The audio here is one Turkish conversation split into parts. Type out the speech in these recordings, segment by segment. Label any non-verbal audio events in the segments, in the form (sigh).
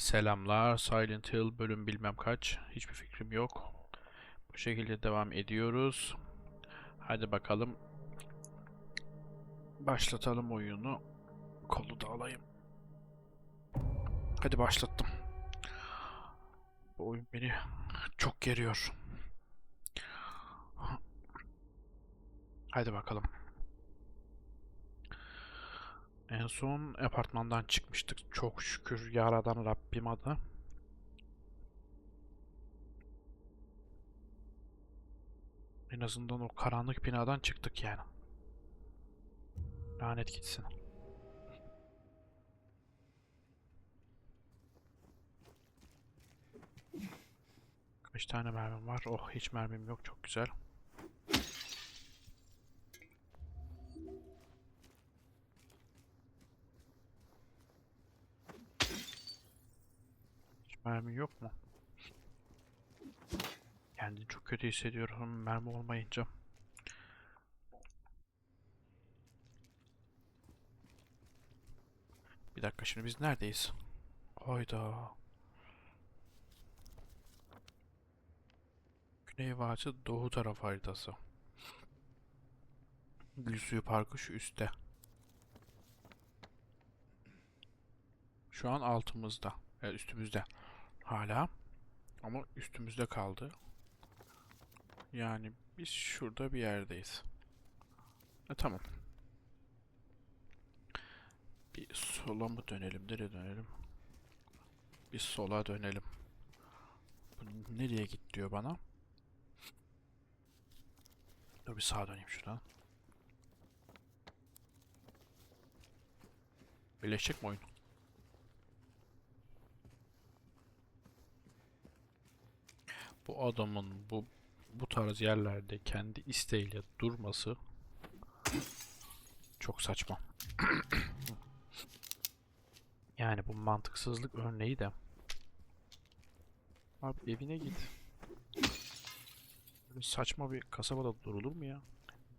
Selamlar. Silent Hill bölüm bilmem kaç. Hiçbir fikrim yok. Bu şekilde devam ediyoruz. Hadi bakalım. Başlatalım oyunu. Kolu da alayım. Hadi başlattım. Bu oyun beni çok geriyor. Hadi bakalım. En son apartmandan çıkmıştık. Çok şükür yaradan Rabbim adı. En azından o karanlık binadan çıktık yani. Lanet gitsin. Kaç tane mermim var? Oh hiç mermim yok. Çok güzel. Mermi yok mu? Kendimi çok kötü hissediyorum mermi olmayınca. Bir dakika şimdi biz neredeyiz? Hayda. Güney Vadisi Doğu taraf haritası. Gülsuyu Parkı şu üstte. Şu an altımızda. Evet, üstümüzde. Hala. Ama üstümüzde kaldı. Yani biz şurada bir yerdeyiz. E, tamam. Bir sola mı dönelim? Nereye dönelim? Bir sola dönelim. Bu nereye git diyor bana. Dur bir sağa döneyim şuradan. Birleşecek mi oyun? Bu adamın bu bu tarz yerlerde kendi isteğiyle durması çok saçma. (clears throat) yani bu mantıksızlık örneği de Abi evine git. Böyle saçma bir kasabada durulur mu ya?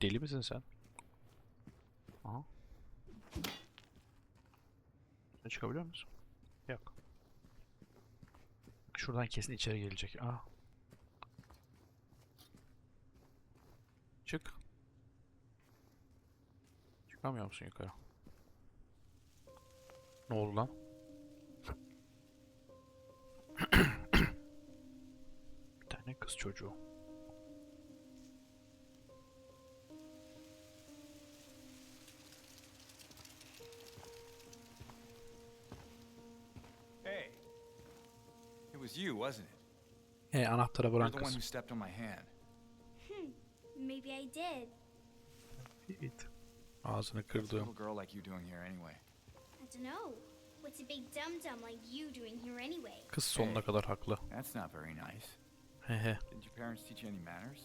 Deli misin sen? Aha. Sen çıkabiliyor musun? Yok. Şuradan kesin içeri gelecek. Aa. Çık. Çıkamıyor musun yukarı? Ne oldu lan? (coughs) Bir tane kız çocuğu. Hey. It was you, wasn't it? He anahtara one kız. Maybe I did. Evet. Ağzını What's a kırdığım. little girl like you doing here anyway? I don't know. What's a big dum dum like you doing here anyway? Kız sonuna kadar haklı. That's not very nice. Hehe. Didn't your parents teach you any manners?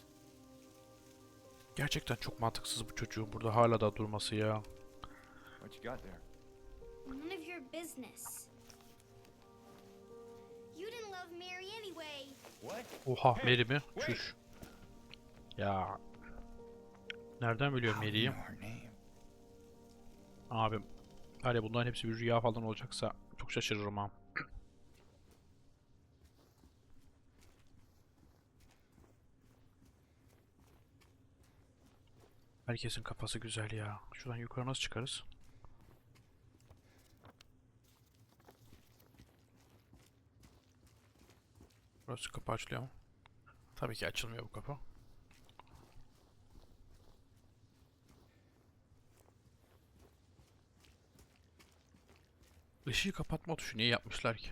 Gerçekten çok mantıksız bu çocuğun burada hala da durması ya. What you got there? None of your business. You didn't love Mary anyway. What? Oha Mary mi? Çüş. Ya. Nereden biliyor How do you Mary'yi? know her name? Abim. Hani bunların hepsi bir rüya falan olacaksa çok şaşırırım ha. Herkesin kafası güzel ya. Şuradan yukarı nasıl çıkarız? Burası kapı açılıyor mu? Tabii ki açılmıyor bu kapı. Işığı kapatma tuşu niye yapmışlar ki?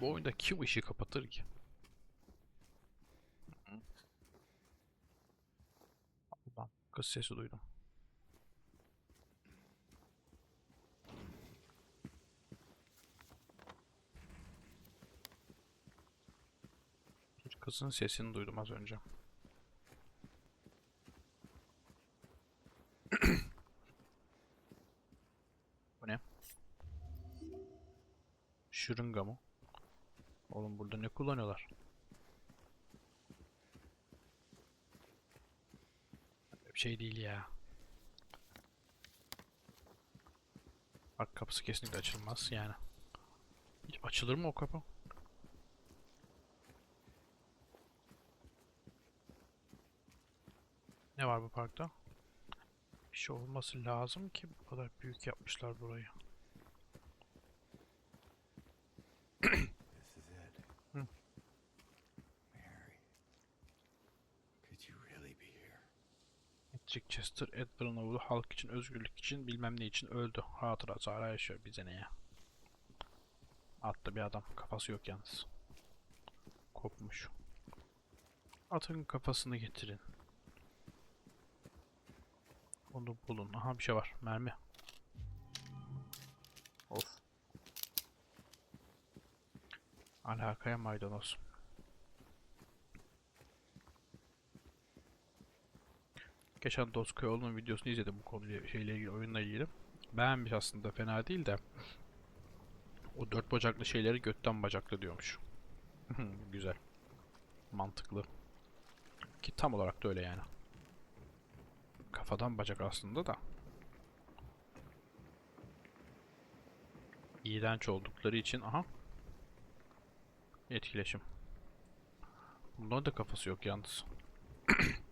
Bu oyunda kim ışığı kapatır ki? Allah'ım kız sesi duydum. Kızın sesini duydum az önce. (clears throat) Şırınga mı? Oğlum burada ne kullanıyorlar? Bir şey değil ya. Bak kapısı kesinlikle açılmaz yani. Açılır mı o kapı? Ne var bu parkta? Bir şey olması lazım ki bu kadar büyük yapmışlar burayı. This is it. Hmm. Mary. Could you really be here? Chester, Edward'ın oğlu halk için, özgürlük için, bilmem ne için öldü. Hatırası hala yaşıyor bize ne ya. Atlı bir adam. Kafası yok yalnız. Kopmuş. Atın kafasını getirin. Onu bulun. Aha bir şey var. Mermi. Of. Alakaya maydanoz. Geçen Doskoyoğlu'nun videosunu izledim bu konuyla şeyle ilgili oyunla ilgili. Beğenmiş aslında fena değil de. O dört bacaklı şeyleri götten bacaklı diyormuş. (laughs) Güzel. Mantıklı. Ki tam olarak da öyle yani. Kafadan bacak aslında da. İğrenç oldukları için aha. Etkileşim. Bunların da kafası yok yalnız. (clears throat)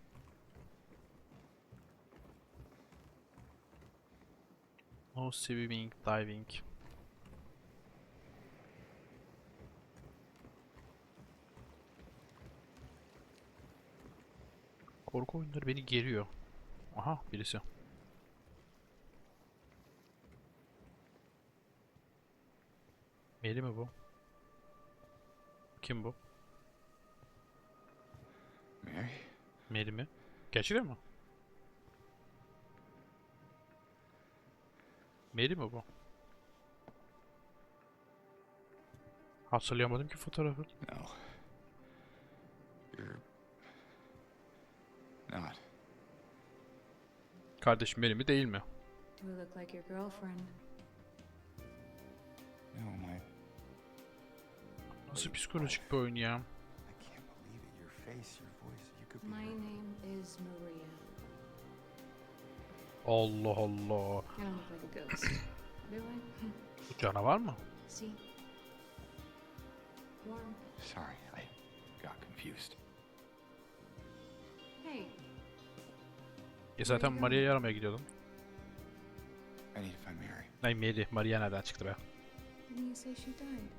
No swimming, diving. Korku oyunları beni geriyor. Aha birisi. Meri mi bu? Kim bu? Mary? Meri mi? Gerçekten mi? Meri mi bu? Hatırlayamadım ki fotoğrafı. No. You're not. Kardeşim Meri mi değil mi? Do we look like your girlfriend? No, my. Nasıl psikolojik bir oyun ya? You. My name is Maria. Allah Allah. Bu canavar mı? Sorry, I got confused. Hey, E zaten Maria'yı aramaya gidiyordum. I need to find Mary. Ay Mary. Maria nereden çıktı be? didn't you say she died?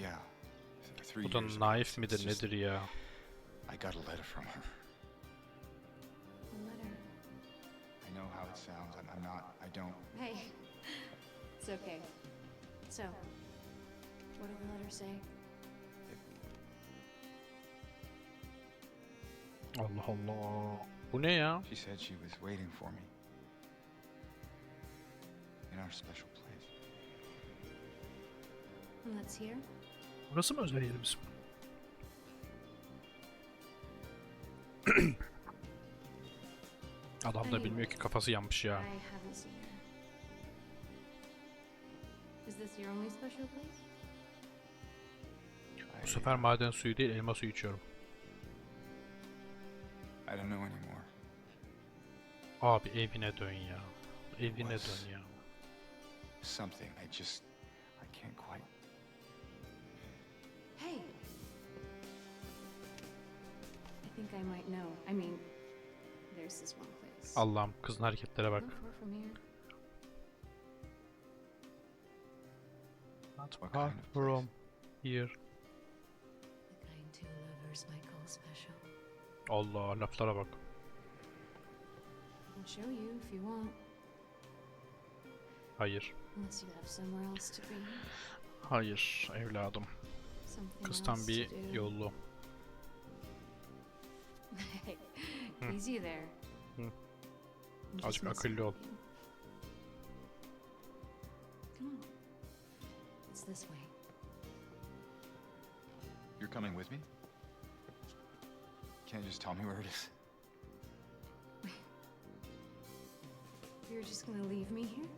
Yeah. th- Three Bu da naif midir nedir ya? I got a letter from her. A letter. I know how it sounds. I'm, I'm not. I don't. Hey. It's okay. So, what did the letter say? Allah Allah. Bu ne ya? She said she was waiting for me. In our special place. And let's hear. Burası mı özel yerimiz? (clears throat) Adam da bilmiyor ki kafası yanmış ya. Bu sefer maden suyu değil elma suyu içiyorum. I don't know anymore. Abi evine dön ya. Evine dön ya. Something. I just. I can't quite. Think I might know. I mean, there's this one place. Allah'ım kızın hareketlere bak. Not What far kind of place? from here. The kind two lovers might call special. Allah laflara bak. I'll show you if you want, Hayır. unless you have somewhere else to be. Hayır evladım. Kıztan bir yollu. (laughs) Hey, easy there. Hmm. I'm just Azıcık messing akıllı ol. with you. Come on. It's this way. You're coming with me? Can't you just tell me where it is? (laughs) You're just gonna leave me here?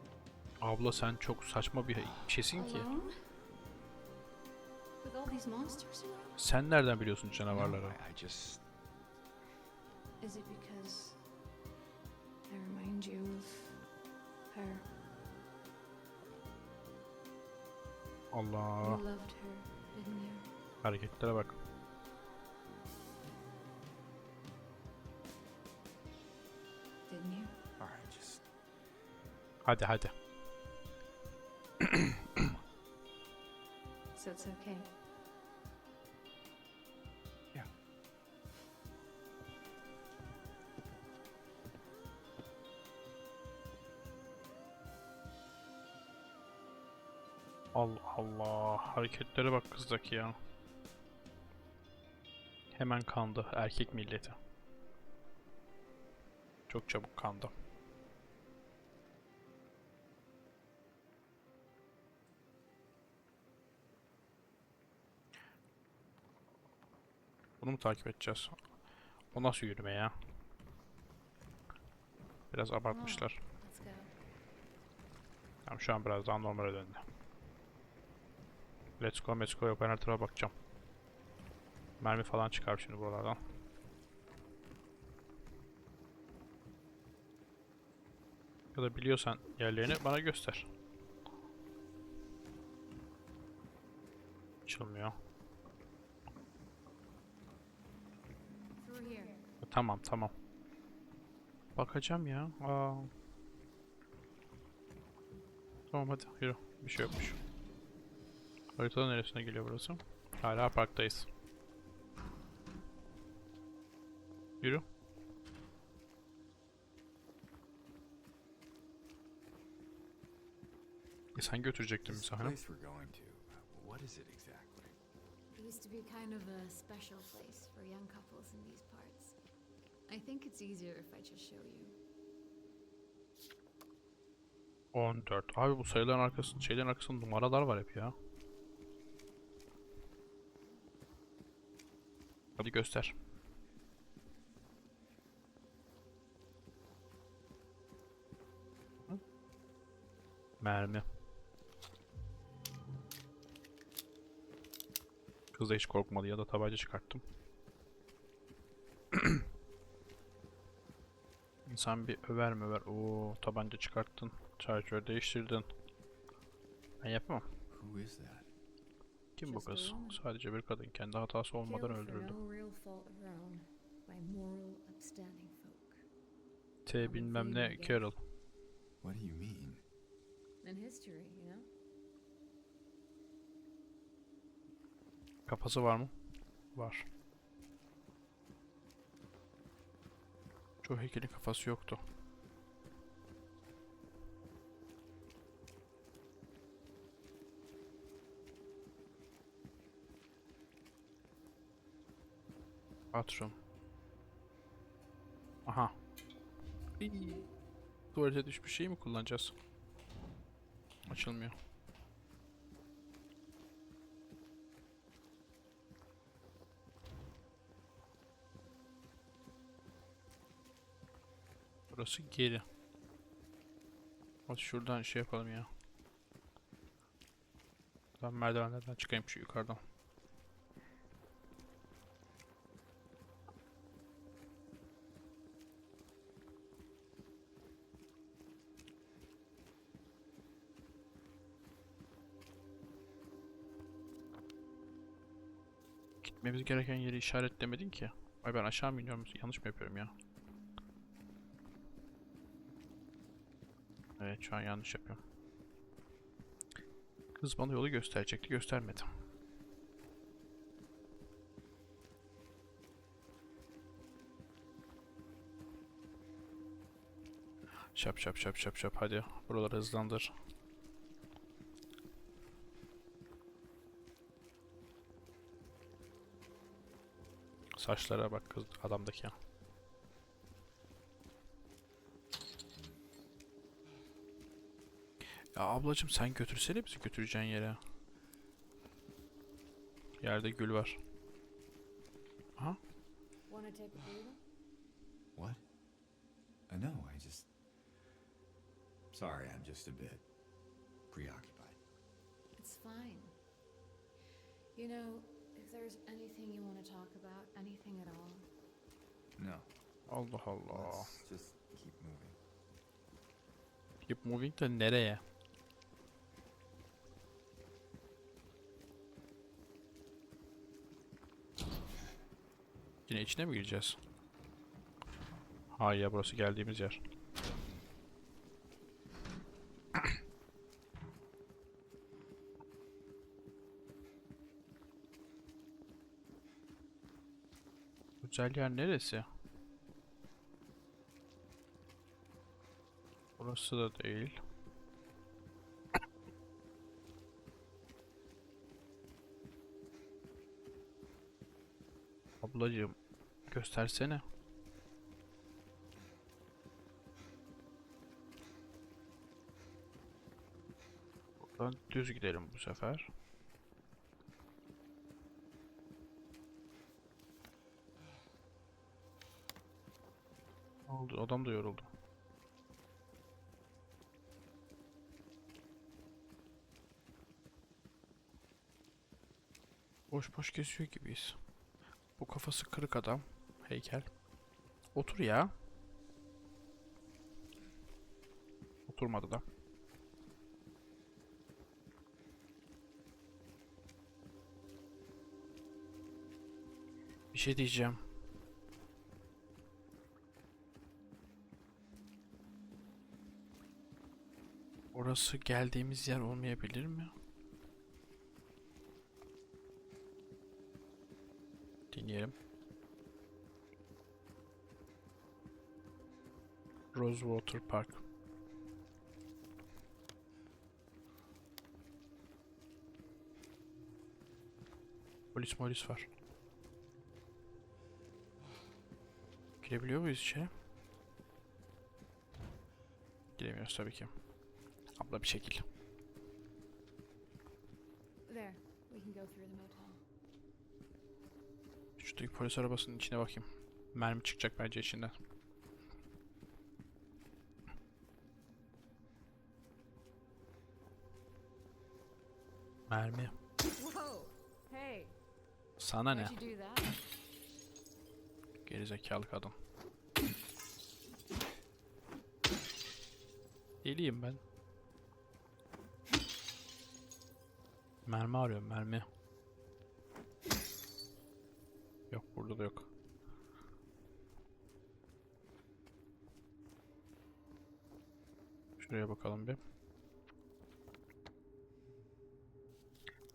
Abla sen çok saçma bir şeysin ki. Alone? With all these monsters around? Sen nereden biliyorsun No, canavarları? I, I just. Is it because I remind you of her? Allah. You loved her, didn't you? Hareketlere bak. Didn't you? Alright, just... Hadi hadi. so it's okay. Allah Allah. Hareketlere bak kızdaki ya. Hemen kandı erkek milleti. Çok çabuk kandı. Bunu mu takip edeceğiz? O nasıl yürüme ya? Biraz abartmışlar. Tamam şu an biraz daha normale döndü. Let's go, let's go yok. Ben her bakacağım. Mermi falan çıkar şimdi buralardan. Ya da biliyorsan yerlerini bana göster. Açılmıyor. Here. Tamam tamam. Bakacağım ya. Aa. Tamam hadi yürü. Bir şey yokmuş. Haritada neresine geliyor burası? Hala parktayız. Yürü. E sen götürecektin bizi hani. place we're going to. What is it exactly? It used to be kind of a special place for young couples in these parts. I think it's easier if I just show you. 14. Abi bu sayıların arkasında, şeylerin arkasında numaralar var hep ya. Hadi göster. Mermi. Kız da hiç korkmadı ya da tabanca çıkarttım. (clears throat) İnsan bir över mi över. Oo tabanca çıkarttın. Charger değiştirdin. Ben yapamam. Who is that? Kim bu kız? Sadece bir kadın. Kendi hatası olmadan öldürüldü. T bilmem ne Carol. What do you mean? And history, you know? Kafası var mı? Var. Çoğu heykelin kafası yoktu. Patron. Aha. İyi. Tuvalete düşmüş şey mi kullanacağız? Açılmıyor. Burası geri. Hadi şuradan şey yapalım ya. Ben merdivenlerden çıkayım şu yukarıdan. Gitmemiz gereken yeri işaretlemedin ki. Ay ben aşağı mı iniyorum? Yanlış mı yapıyorum ya? Evet şu an yanlış yapıyorum. Kız bana yolu gösterecekti göstermedi. Şap şap şap şap şap hadi buraları hızlandır. Saçlara bak kız adamdaki ya. Ya ablacım sen götürsene bizi götüreceğin yere. Yerde gül var. Aha. What? Uh, no, I just. Sorry, I'm just a bit preoccupied. It's fine. You know, there's anything you want to talk about, anything at all. No. Allah Allah. Let's just keep moving. Keep moving de nereye? Yine içine mi gireceğiz? Hayır ya burası geldiğimiz yer. Güzel yer neresi? Burası da değil. (coughs) Ablacığım göstersene. Buradan düz gidelim bu sefer. Oldu? Adam da yoruldu. Boş boş geziyor gibiyiz. Bu kafası kırık adam. Heykel. Otur ya. Oturmadı da. Bir şey diyeceğim. Orası geldiğimiz yer olmayabilir mi? Dinleyelim. Rosewater Park. Polis polis var. Girebiliyor muyuz içeri? Giremiyoruz tabii ki. Abla bir şekil. Motel. Şuradaki polis arabasının içine bakayım. Mermi çıkacak bence içinden. Mermi. Sana ne? Gerizekalı kadın. Deliyim ben. Mermi arıyorum mermi. Yok burada da yok. Şuraya bakalım bir.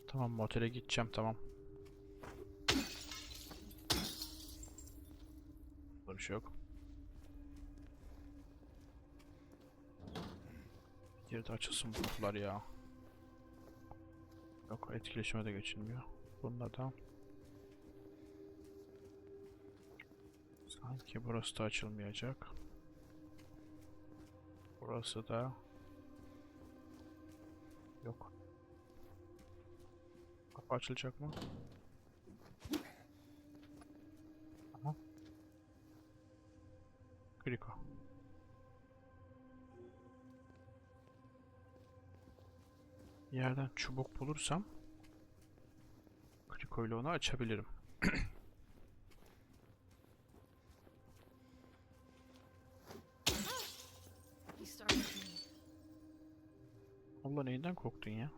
Tamam motele gideceğim tamam. Burada bir şey yok. Geride açılsın bu kapılar ya. Yok etkileşime de geçilmiyor. Bunda da. Sanki burası da açılmayacak. Burası da yok. Kapı açılacak mı? Aha. Kriko. Yerden çubuk bulursam Kriko ile onu açabilirim. Allah neyinden korktun ya?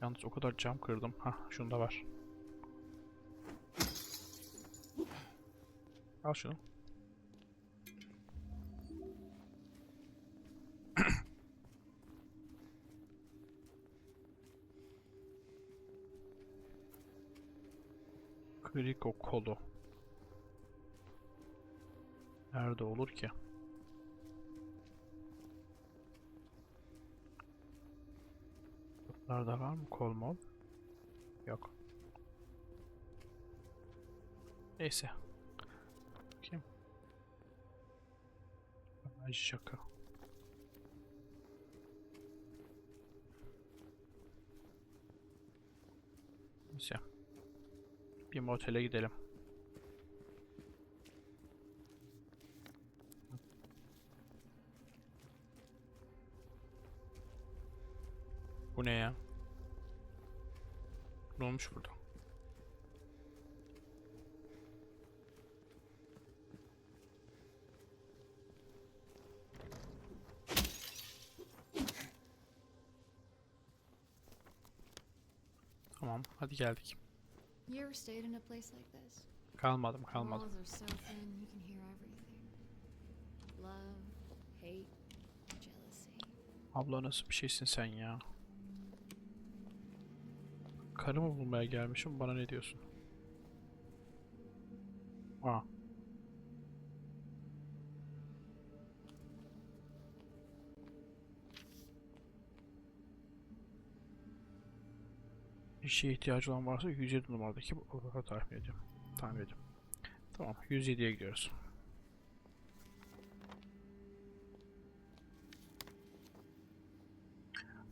Yalnız o kadar cam kırdım. Hah şunda var. Al şunu. Kriko kolu. Nerede olur ki? Bunlarda var mı kol mol? Yok. Neyse. Kim? Ay şaka. Neyse. Bir motele gidelim. Bu ne ya? Ne olmuş burada? Tamam. Hadi geldik. You ever stayed in a place like this? Kalmadım kalmadım. walls are so thin, you can hear everything. Love, hate, jealousy. Abla nasıl bir şeysin sen ya? Karımı bulmaya gelmişim bana ne diyorsun? Aa. Bir şeye ihtiyacı olan varsa 107 numaradaki odada tahmin ediyorum. Tahmin ediyorum. Tamam 107'ye gidiyoruz.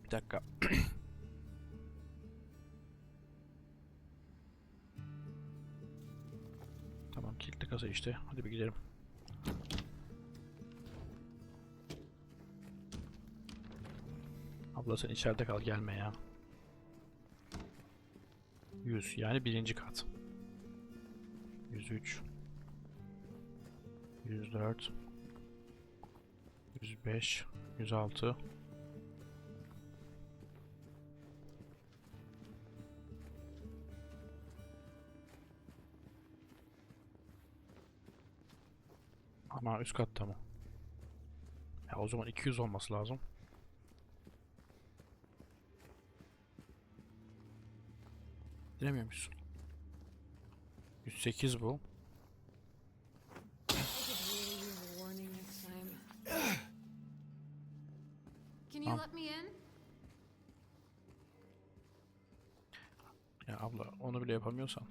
Bir dakika. (coughs) tamam kilitli kasa işte. Hadi bir gidelim. Abla sen içeride kal gelme ya. 100 yani birinci kat. 103 104 105 106 Ama üst katta mı? Ya o zaman 200 olması lazım. Diremiyor musun? 108 bu. I could really use a warning next time. Can you Tamam. Ya abla onu bile yapamıyorsan.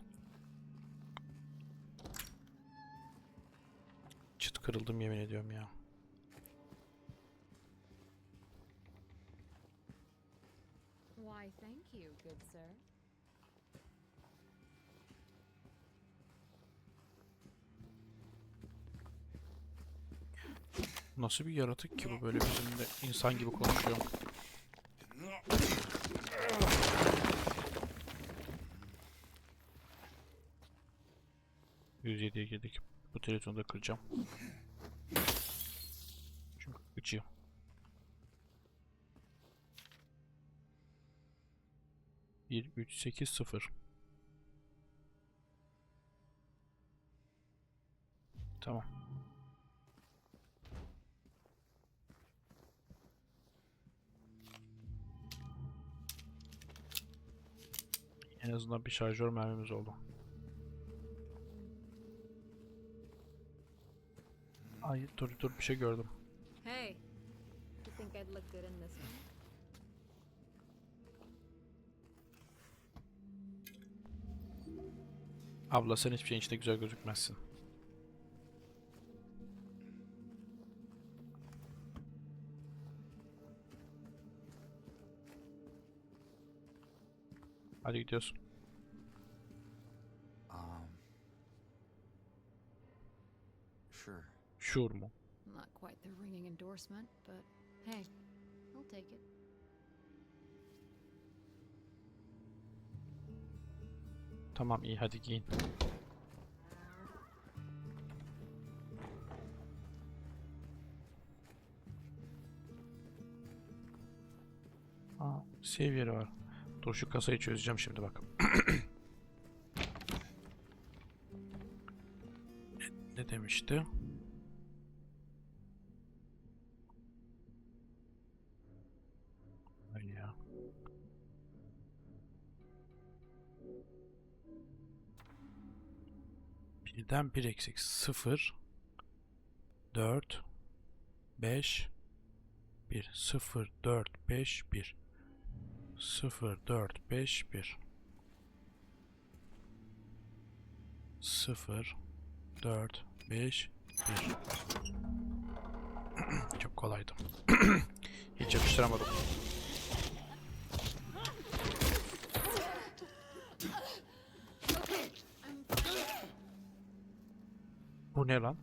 Çıt kırıldım yemin ediyorum ya. Why, thank you, good sir. Nasıl bir yaratık ki bu böyle bizimle insan gibi konuşuyor. %107'ye girdik. Bu televizyonu da kıracağım. Çünkü gıcığım. Bir, üç, sekiz, sıfır. Tamam. En azından bir şarjör mermimiz oldu. Ay dur dur bir şey gördüm. Hey, you think I'd look good in this one? Abla sen hiçbir şeyin içinde güzel gözükmezsin. Hadi gidiyorsun. Um. Sure. Sure mu? Not quite the ringing endorsement, but hey, I'll take it. Tamam iyi hadi giyin. Aa, yeri var. Dur şu kasayı çözeceğim şimdi bak. (clears throat) Ne- demişti? Birden bir eksik. Sıfır. Dört. Beş. Bir. Sıfır. Dört. Beş. Bir. Sıfır. Dört. Beş. Bir. Sıfır. Dört. Beş. Bir. (clears throat) Çok kolaydı. (clears throat) Hiç yapıştıramadım. Bu ne lan?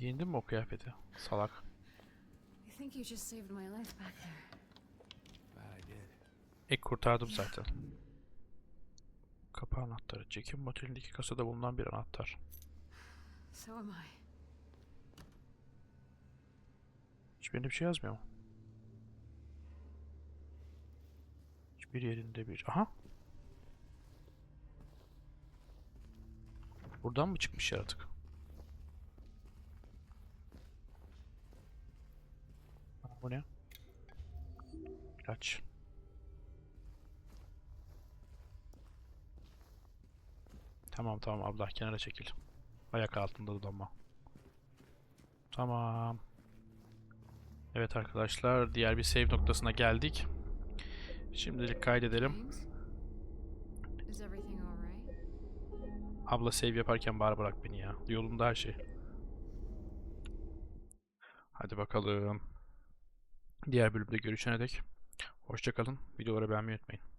Giyindin mi o kıyafeti? Salak. I think you just saved my life back there. Glad I did. Ek kurtardım zaten. Kapı anahtarı. Çekim motelindeki kasada bulunan bir anahtar. So am I. Hiçbirinde bir şey yazmıyor mu? Hiçbir yerinde bir... Aha! Buradan mı çıkmış yaratık? Bu ne? İlaç. Tamam tamam abla kenara çekil. Ayak altında dolanma. Tamam. Evet arkadaşlar diğer bir save noktasına geldik. Şimdilik kaydedelim. Abla save yaparken bari bırak beni ya. Yolunda her şey. Hadi bakalım. Diğer bölümde görüşene dek. Hoşçakalın. Videoları beğenmeyi unutmayın.